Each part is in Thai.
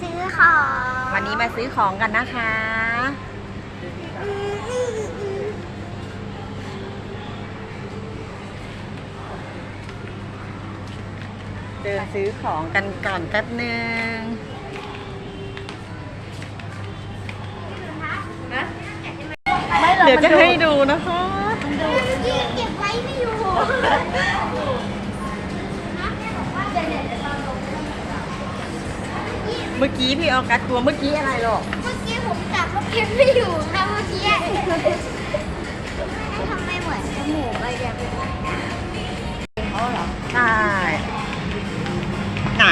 ซื้อของ วันนี้มาซื้อของกันนะคะ เดินซื้อของกันก่อนแป๊บหนึ่งเดี๋ยวจะให้ดูนะคะ เก็บไว้ไม่อยู่ เมื่อกี้พี่ออกัสตัวเมื่อกี้อะไรหรอกเมื่อกี้ผมจับแล้วเก็บไม่อยู่นะเมื่อกี้ทำไมเหมือนจมูกอะไรแบบนี้เขาเหรอใช่ไหน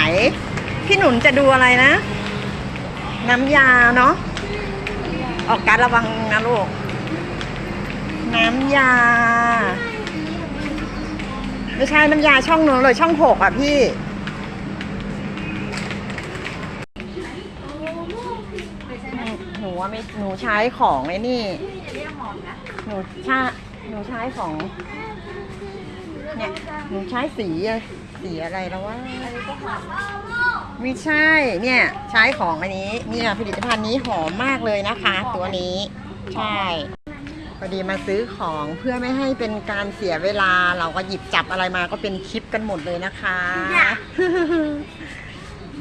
พี่หนุนจะดูอะไรนะ น้ำยาเนาะออกการระวังนะลูก น้ำยา ไม่ใช่น้ำยาช่องนู้นเลยช่องหกอะพี่ หนูว่าไม่ หนูใช้ของไอ้นี่หนูใช้หนูใช้ของ เนี่ย หนูใช้สีอะสีอะไรแล้วว่าไม่ใช่ เนี่ย ใช้ของอันนี้ เนี่ยผลิตภัณฑ์นี้หอมมากเลยนะคะ ตัวนี้ ใช่พอดีมาซื้อของเพื่อไม่ให้เป็นการเสียเวลา เราก็หยิบจับอะไรมาก็เป็นคลิปกันหมดเลยนะคะ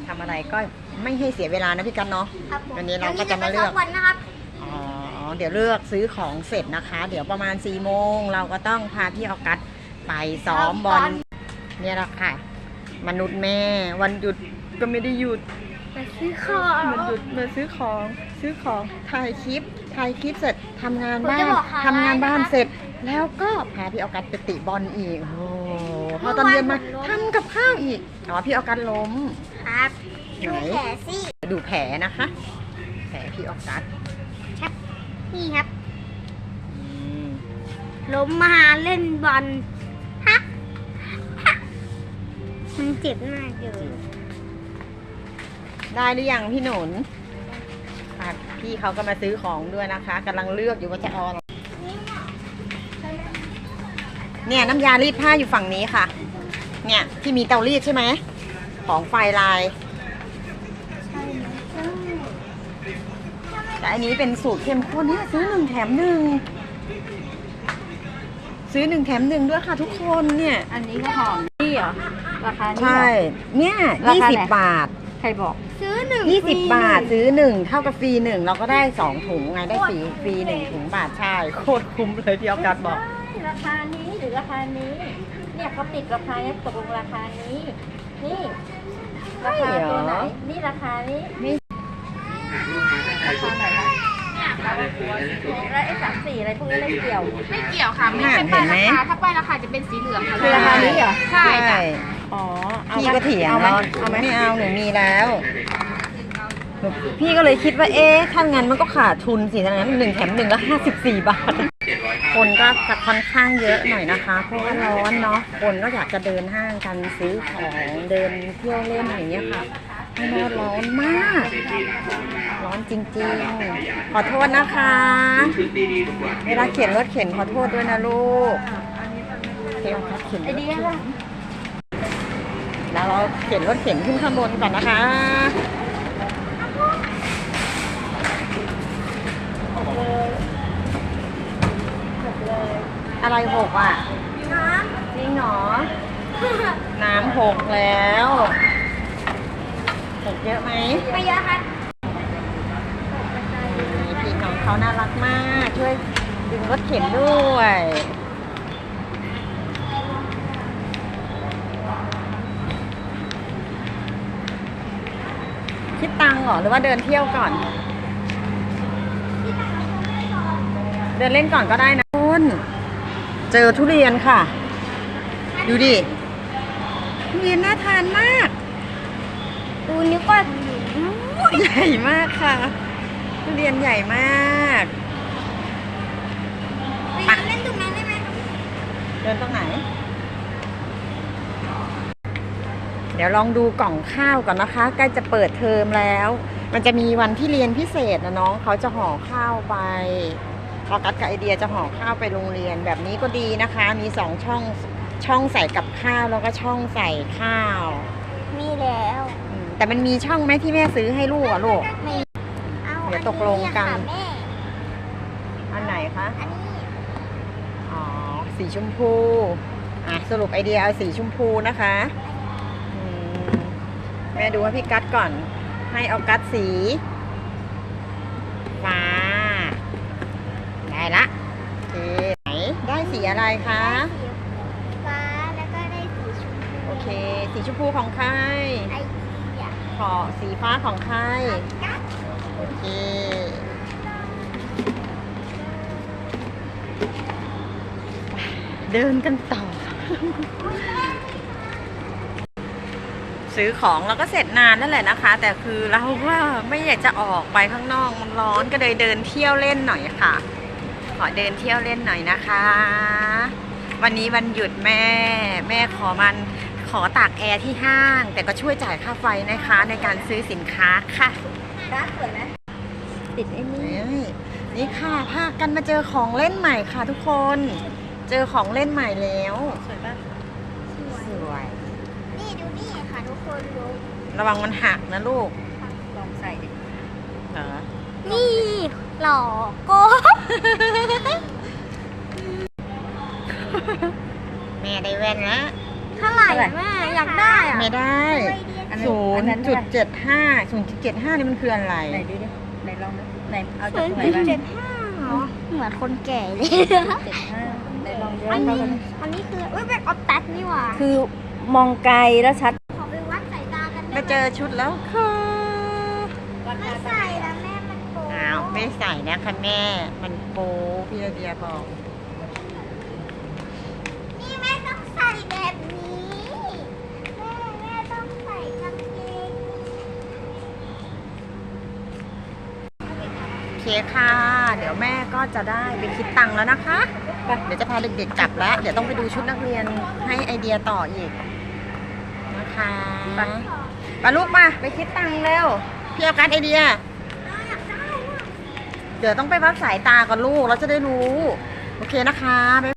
ทำอะไรก็ ไม่ให้เสียเวลานะพี่กันเนาะ ครับผมวันนี้เราก็จะมาเลือก ดี๋ยวนี้จะไปซ้มวันนะครับ อ๋อ เดี๋ยวเลือกซื้อของเสร็จนะคะ เดี๋ยวประมาณ4ี่โมงเราก็ต้องพาพี่ออกัสไปซ้อมบอล เนี่ยแหละค่ะ มนุษย์แม่วันหยุดก็ไม่ได้หยุดไปซื้อของมันหยุดมาซื้อของซื้อของถ่ายคลิปถ่ายคลิปเสร็จทำงานผมบ้าจะนบอกค่ะทำงานบ้านนะคะเสร็จ แล้วก็พาพี่ออกัสไปติบอลอีกโอ้โหพอตอนเย็นมาเมื่อวานผมล้มทำกับข้าวอีกอ๋อพี่ออกัสล้ม ครับไหน ดูแผลสิดูแผลนะคะ แผลพี่ออกัสนี่ครับอืมล้มมาเล่นบอลฮะฮะมันเจ็บมากเลยได้หรือยังพี่หนุนค่ะพี่เขาก็มาซื้อของด้วยนะคะกำลังเลือกอยู่ว่าจะเอาอะไรเนี่ยน้ำยารีดผ้าอยู่ฝั่งนี้ค่ะ เนี่ยที่มีเตารีดใช่ไหม ของไฟลาย แต่อันนี้เป็นสูตรเข้มข้นเนี่ยซื้อหนึ่งแถมหนึ่งซื้อหนึ่งแถมหนึ่งด้วยค่ะทุกคนเนี่ยอันนี้ก็หอมนี่เหรอราคานี่ใช่เหรอเนี่ยรายี่คาสิบไหน บาทใครบอก ซื้อหนึ่งยี่สิบฟรีบาทหนึ่งซื้อหนึ่งเท่ากับฟรีหนึ่งเราก็ได้สองถุงไงได้ฟรีฟรีหนึ่งถุงบาทใช่โคตรคุ้มเลยพี่ออกัสบอกราคานี้หรือราคานี้ เนี่ยเขาติดราคาเนี่ยตกลงราคานี้ นี่ ราคาตัวไหนนี่ราคานี้นี่ ราคาไหนคะแล้วไอ้สามสี่อะไรพวกนี้ไม่เกี่ยว ไม่เกี่ยวค่ะ ไม่น่ะใช่เห็ป้ายนไหมราคาถ้าป้ายราคาจะเป็นสีเหลืองค่ะคือราคานี้เหรอ ใช่จ้ะอ๋อ เอาพี่ไหมก็เถียงเอาไหมเนาะเอาไหมไม่เอาหนูมีแล้วหนูพี่ก็เลยคิดว่าเอ๊ะถ้างั้นมันก็ขาดทุนสิถ้างั้นหนึ่งแถมหนึ่งแล้วห้าสิบสี่บาท คนก็จะค่อนข้างเยอะหน่อยนะคะ เพราะว่าร้อนเนาะคนก็อยากจะเดินห้างกันซื้อของเดินเที่ยวเล่นอย่างเงี้ยค่ะ ข้างนอกร้อนมาก ร้อนจริงๆ ขอโทษนะคะ เวลาเขียนรถเข็นขอโทษด้วยนะลูกเขียนรถเข็นไอเดียล่ะแล้วเราเข็นรถเข็นขึ้นข้างบนก่อนนะคะอะไรหกอะน้จริงเหรอ น้ำหกแล้ว เยอะไหมไปเยอะครับนี่พี่น้องเขาน่ารักมาก ช่วยดึงรถเข็นด้วยคิดตังหรอหรือว่าเดินเที่ยวก่อน เดินเล่นก่อนก็ได้นะคุณเจอทุเรียนค่ะ ดูดิทุเรียนน่าทานมาก ดูนิ้วก้อยใหญ่มากค่ะทุเรียนใหญ่มากไปเล่นตรงนั้นได้ไหมเดินตรงไหน เดี๋ยวลองดูกล่องข้าวก่อนนะคะ ใกล้จะเปิดเทอมแล้ว มันจะมีวันที่เรียนพิเศษนะน้องเขาจะห่อข้าวไปออกัสกับไอเดียจะห่อข้าวไปโรงเรียนแบบนี้ก็ดีนะคะ มีสองช่องช่องใส่กับข้าวแล้วก็ช่องใส่ข้าว มีแล้วอืม แต่มันมีช่องไหมที่แม่ซื้อให้ลูกอะลูกเอาเดี๋ยวตกลงกัน อัค่ะแม่อันไหนคะอันนี้อ๋อ สีชมพู อะ สรุปไอเดียเอาสีชมพูนะคะอืมแม่ดูให้พี่กัดก่อน ให้เอากัดสีฟ้า ได้ละโอเคไหนได้สีอะไรคะสีฟ้าแล้วก็ได้สีชมพูโอเค สีชมพูของใคร ไอเดีย ขอสีฟ้าของใคร โอเค เดินกันต่อ ซื้อของเราก็เสร็จนานนั่นแหละนะคะ แต่คือเราก็ไม่อยากจะออกไปข้างนอกมันร้อนก็เลยเดินเที่ยวเล่นหน่อยค่ะ ขอเดินเที่ยวเล่นหน่อยนะคะ วันนี้วันหยุดแม่ แม่ขอมัน ขอตากแอร์ที่ห้าง แต่ก็ช่วยจ่ายค่าไฟนะคะในการซื้อสินค้าค่ะร้านสวยไหมติดไอ้นี่นี่นี่ค่ะพากันมาเจอของเล่นใหม่ค่ะทุกคน เจอของเล่นใหม่แล้ว สวยป่ะสวย นี่ดูนี่ค่ะทุกคนดูระวังมันหักนะลูก ลองใส่ดิเหรอนี่หล่อโก้แม่ได้แว่นแล้ว เท่าไหร่แม่อยากได้อะไม่ได้อันนั้นศูอันนย์นั้นจุเท่าดไหร่เจ็ดห้าศูนย์จุดเจ็ดห้านี่มันคืออะไรไหนดูดิไหนลองดูไหนเอาจากศูนตรย์งไหนจุดบ้างเจ็ดห้าเหรอเหมือนคนแก่เลยเจ็ดห้าไหนลองดูอันเท่านี้กันอันนี้คือเอ้ยเป็นออฟแท็กนี่หว่าคือมองไกลแล้วชัดขอไปวัดสายตากันไปเจอชุดแล้วค่ะไม่ใส่แล้วแม่มันโกอ้าวไม่ใส่นะคะแม่มันโปพี่นาเดียบอก นี่แม่ต้องใส่แบบนี้ แม่แม่ต้องใส่กางเกง โอ เคค่ะ เดี๋ยวแม่ก็จะได้ไปคิดตังค์แล้วนะคะ เดี๋ยวจะพาเด็กๆกลับแล้ว เดี๋ยวต้องไปดูชุดนักเรียนให้ไอเดียต่ออีกนะคะไปลูกมาไปคิดตังค์เร็วพี่เอาการดไอเดีย เดี๋ยวต้องไปวัดสายตาก่อนลูกเราจะได้รู้ โอเคนะคะ